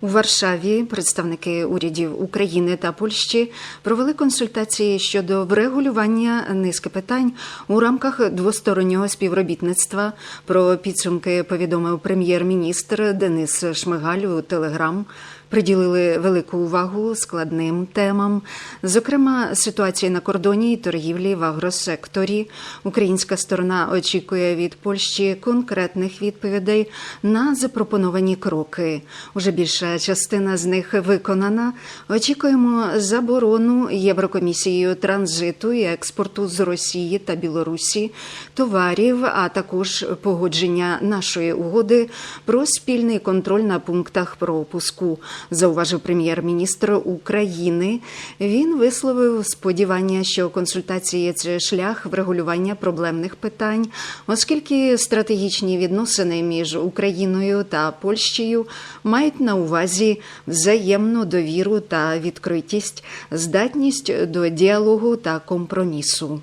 У Варшаві представники урядів України та Польщі провели консультації щодо врегулювання низки питань у рамках двостороннього співробітництва. Про підсумки повідомив прем'єр-міністр Денис Шмигаль у Телеграм. Приділили велику увагу складним темам, зокрема ситуації на кордоні і торгівлі в агросекторі. Українська сторона очікує від Польщі конкретних відповідей на запропоновані кроки. Уже більша частина з них виконана. Очікуємо заборону Єврокомісією транзиту і експорту з Росії та Білорусі товарів, а також погодження нашої угоди про спільний контроль на пунктах пропуску зауважив прем'єр-міністр України. Він висловив сподівання, що консультації це шлях врегулювання проблемних питань, оскільки стратегічні відносини між Україною та Польщею мають на увазі взаємну довіру та відкритість, здатність до діалогу та компромісу.